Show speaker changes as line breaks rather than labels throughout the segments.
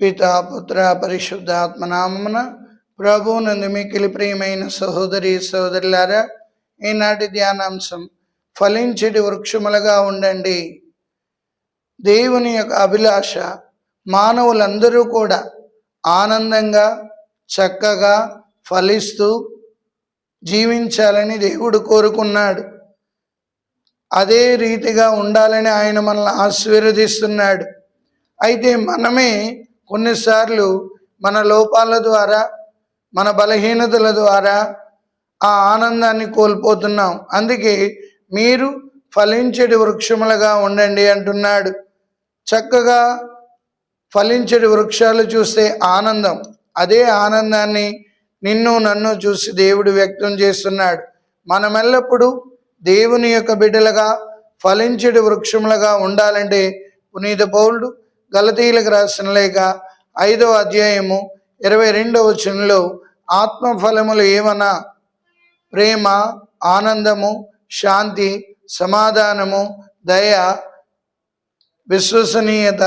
పిత పుత్ర పరిశుద్ధాత్మ నామమున ప్రభువునందు ప్రియమైన సహోదరి సహోదరులారా ఈనాటి ధ్యానాంశం ఫలించడి వృక్షములుగా ఉండండి. దేవుని యొక్క అభిలాష మానవులందరూ కూడా ఆనందంగా చక్కగా ఫలిస్తూ జీవించాలని దేవుడు కోరుకున్నాడు. అదే రీతిగా ఉండాలని ఆయన మనల్ని ఆశీర్వదిస్తున్నాడు. అయితే మనమే కొన్నిసార్లు మన లోపాల ద్వారా మన బలహీనతల ద్వారా ఆ ఆనందాన్ని కోల్పోతున్నాం. అందుకే మీరు ఫలించడి వృక్షములుగా ఉండండి అంటున్నాడు. చక్కగా ఫలించడి వృక్షాలు చూస్తే ఆనందం. అదే ఆనందాన్ని నిన్ను నన్ను చూసి దేవుడు వ్యక్తం చేస్తున్నాడు. మనమెల్లప్పుడూ దేవుని యొక్క బిడ్డలుగా ఫలించడి వృక్షములుగా ఉండాలంటే పునీత పౌరుడు గలతీలకు రాసిన లేక ఐదవ అధ్యాయము ఇరవై రెండవ వచనంలో ఆత్మఫలములు ఏమన్నా ప్రేమ ఆనందము శాంతి సమాధానము దయ విశ్వసనీయత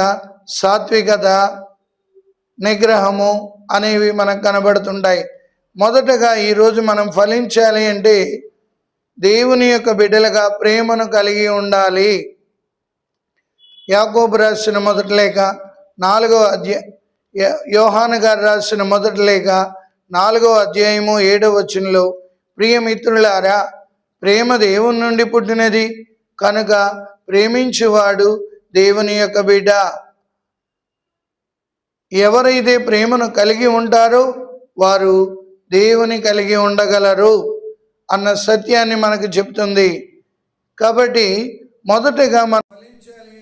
సాత్వికత నిగ్రహము అనేవి మనకు కనబడుతుంటాయి. మొదటగా ఈరోజు మనం ఫలించాలి అంటే దేవుని యొక్క బిడ్డలుగా ప్రేమను కలిగి ఉండాలి. యాకోబు రాసిన మొదటి లేఖ నాలుగవ అధ్యాయ యోహాను గారు రాసిన మొదటి లేఖ నాలుగవ అధ్యాయము ఏడవ వచనంలో ప్రియమిత్రులారా ప్రేమ దేవుని నుండి పుట్టినది కనుక ప్రేమించేవాడు దేవుని యొక్క బిడ్డ. ఎవరైతే ప్రేమను కలిగి ఉంటారో వారు దేవుని కలిగి ఉండగలరు అన్న సత్యాన్ని మనకు చెప్తుంది. కాబట్టి మొదటగా మన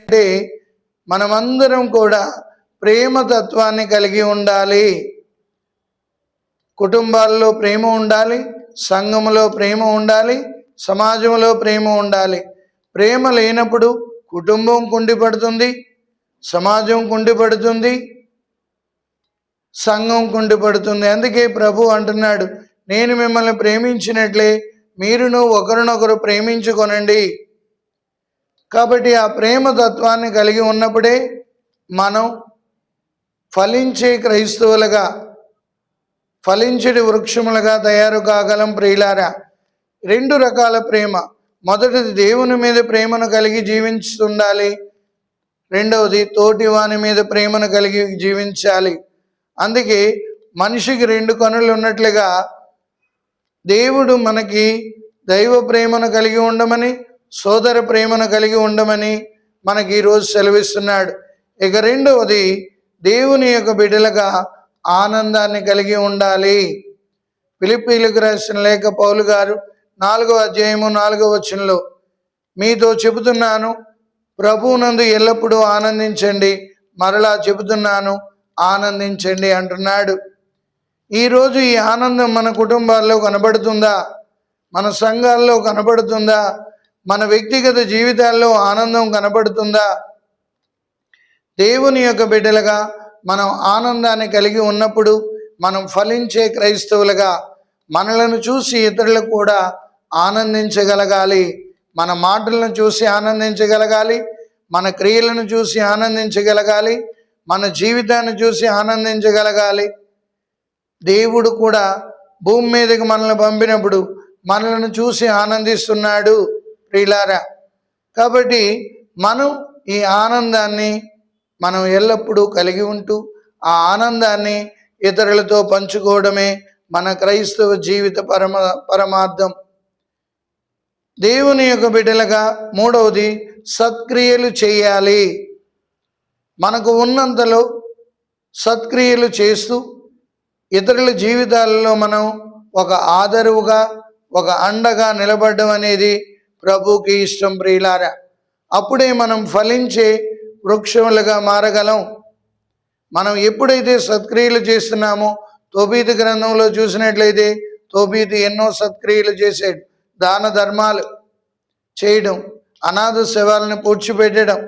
అంటే మనమందరం కూడా ప్రేమ తత్వాన్ని కలిగి ఉండాలి. కుటుంబాల్లో ప్రేమ ఉండాలి సంఘంలో ప్రేమ ఉండాలి సమాజంలో ప్రేమ ఉండాలి. ప్రేమ లేనప్పుడు కుటుంబం కుండిపడుతుంది సమాజం కుండిపడుతుంది సంఘం కుండిపడుతుంది. అందుకే ప్రభు అంటున్నాడు నేను మిమ్మల్ని ప్రేమించినట్లే మీరును ఒకరినొకరు ప్రేమించుకొనండి. కాబట్టి ఆ ప్రేమ తత్వాన్ని కలిగి ఉన్నప్పుడే మనం ఫలించే క్రైస్తవులుగా ఫలించడి వృక్షములుగా తయారు కాగలం ప్రియులారా. రెండు రకాల ప్రేమ. మొదటిది దేవుని మీద ప్రేమను కలిగి జీవించుండాలి రెండవది తోటి వాని మీద ప్రేమను కలిగి జీవించాలి. అందుకే మనిషికి రెండు కనులు ఉన్నట్లుగా దేవుడు మనకి దైవ ప్రేమను కలిగి ఉండమని సోదర ప్రేమను కలిగి ఉండమని మనకి ఈరోజు సెలవిస్తున్నాడు. ఇక రెండవది దేవుని యొక్క బిడ్డలుగా ఆనందాన్ని కలిగి ఉండాలి. పిలిపీలకు రాసిన లేఖ పౌలు గారు నాలుగో అధ్యాయము నాలుగో వచనంలో మీతో చెబుతున్నాను ప్రభువునందు ఎల్లప్పుడూ ఆనందించండి మరలా చెబుతున్నాను ఆనందించండి అంటున్నాడు. ఈరోజు ఈ ఆనందం మన కుటుంబాల్లో కనబడుతుందా? మన సంఘాల్లో కనబడుతుందా? మన వ్యక్తిగత జీవితాల్లో ఆనందం కనబడుతుందా? దేవుని యొక్క బిడ్డలుగా మనం ఆనందాన్ని కలిగి ఉన్నప్పుడు మనం ఫలించే క్రైస్తవులుగా మనలను చూసి ఇతరులకు కూడా ఆనందించగలగాలి. మన మాటలను చూసి ఆనందించగలగాలి. మన క్రియలను చూసి ఆనందించగలగాలి. మన జీవితాన్ని చూసి ఆనందించగలగాలి. దేవుడు కూడా భూమి మీదకి మనల్ని పంపినప్పుడు మనలను చూసి ఆనందిస్తున్నాడు. ప్రియులారా కాబట్టి మనం ఈ ఆనందాన్ని మనం ఎల్లప్పుడూ కలిగి ఉంటూ ఆ ఆనందాన్ని ఇతరులతో పంచుకోవడమే మన క్రైస్తవ జీవిత పరమ పరమార్థం. దేవుని యొక్క బిడ్డలుగా మూడవది సత్క్రియలు చేయాలి. మనకు ఉన్నంతలో సత్క్రియలు చేస్తూ ఇతరుల జీవితాలలో మనం ఒక ఆదరువుగా ఒక అండగా నిలబడడం అనేది ప్రభుకి ఇష్టం ప్రియులారా అప్పుడే మనం ఫలించే వృక్షములుగా మారగలం. మనం ఎప్పుడైతే సత్క్రియలు చేస్తున్నామో తోబీతి గ్రంథంలో చూసినట్లయితే తోబీతి ఎన్నో సత్క్రియలు చేసాడు దాన ధర్మాలు చేయడం అనాథ శవాలను పూడ్చిపెట్టడం.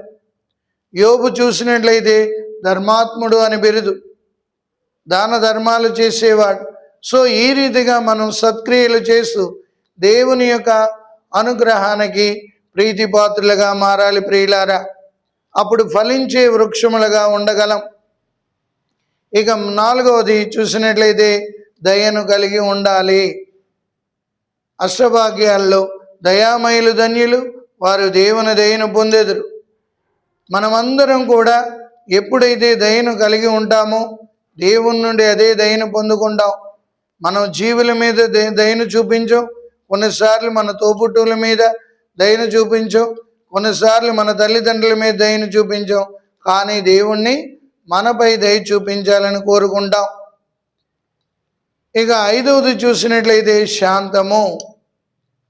యోబు చూసినట్లయితే ధర్మాత్ముడు అని బిరుదు దాన ధర్మాలు చేసేవాడు. సో ఈ రీతిగా మనం సత్క్రియలు చేస్తూ దేవుని యొక్క అనుగ్రహానికి ప్రీతిపాత్రులుగా మారాలి ప్రియులారా. అప్పుడు ఫలించే వృక్షములుగా ఉండగలం. ఇక నాలుగవది చూసినట్లయితే దయను కలిగి ఉండాలి. అష్టభాగ్యాల్లో దయామయులు ధన్యులు వారు దేవుని దయను పొందెదురు. మనమందరం కూడా ఎప్పుడైతే దయను కలిగి ఉంటామో దేవుని నుండి అదే దయను పొందుకుంటాం. మనం జీవుల మీద దయను చూపించాం. కొన్నిసార్లు మన తోపుట్టుల మీద దయను చూపించాం కొన్నిసార్లు మన తల్లిదండ్రుల మీద దయను చూపించాం కానీ దేవుణ్ణి మనపై దయ చూపించాలని కోరుకుంటాం. ఇక ఐదవది చూసినట్లయితే శాంతము.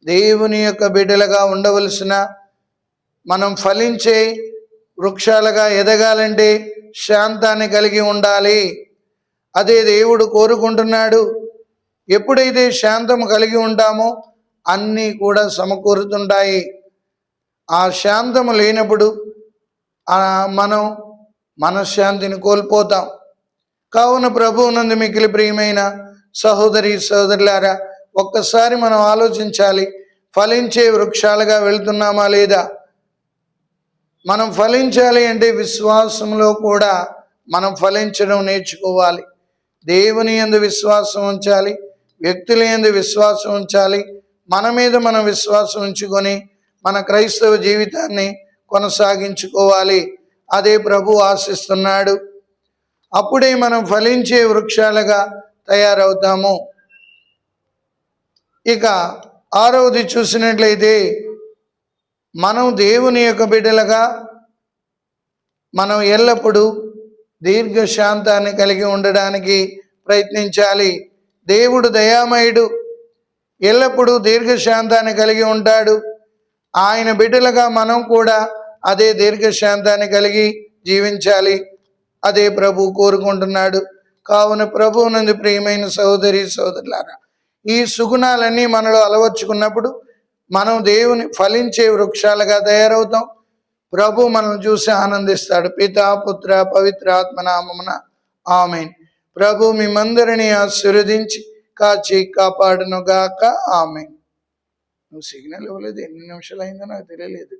దేవుని యొక్క బిడ్డలుగా ఉండవలసిన మనం ఫలించే వృక్షాలుగా ఎదగాలంటే శాంతాన్ని కలిగి ఉండాలి. అదే దేవుడు కోరుకుంటున్నాడు. ఎప్పుడైతే శాంతం కలిగి ఉంటామో అన్నీ కూడా సమకూరుతుంటాయి. ఆ శాంతము లేనప్పుడు మనం మనశ్శాంతిని కోల్పోతాం. కావున ప్రభువునందు మిగిలి ప్రియమైన సహోదరి సహోదరులారా ఒక్కసారి మనం ఆలోచించాలి ఫలించే వృక్షాలుగా వెళ్తున్నామా లేదా? మనం ఫలించాలి అంటే విశ్వాసంలో కూడా మనం ఫలించడం నేర్చుకోవాలి. దేవుని యందు విశ్వాసం ఉంచాలి వ్యక్తుల యందు విశ్వాసం ఉంచాలి మన మీద మనం విశ్వాసం ఉంచుకొని మన క్రైస్తవ జీవితాన్ని కొనసాగించుకోవాలి. అదే ప్రభు ఆశిస్తున్నాడు. అప్పుడే మనం ఫలించే వృక్షాలుగా తయారవుతాము. ఇక ఆరవది చూసినట్లయితే మనం దేవుని యొక్క బిడ్డలుగా మనం ఎల్లప్పుడూ దీర్ఘశాంతాన్ని కలిగి ఉండడానికి ప్రయత్నించాలి. దేవుడు దయామయుడు. ఎల్లప్పుడూ దీర్ఘశాంతాన్ని కలిగి ఉంటాడు. ఆయన బిడ్డలుగా మనం కూడా అదే దీర్ఘశాంతాన్ని కలిగి జీవించాలి. అదే ప్రభు కోరుకుంటున్నాడు. కావున ప్రభువు నుండి ప్రియమైన సహోదరి సోదరులారా ఈ సుగుణాలన్నీ మనలో అలవర్చుకున్నప్పుడు మనం దేవుని ఫలించే వృక్షాలుగా తయారవుతాం. ప్రభు మనం చూసి ఆనందిస్తాడు. పితా పుత్ర పవిత్ర ఆత్మనామమున ఆమెన్. ప్రభు మిమ్మందరినీ ఆశీర్వదించి కాచి కాపాడనుగాక ఆమె నువ్వు సిగ్నల్ ఇవ్వలేదు. ఎన్ని నిమిషాలు అయిందో నాకు తెలియలేదు.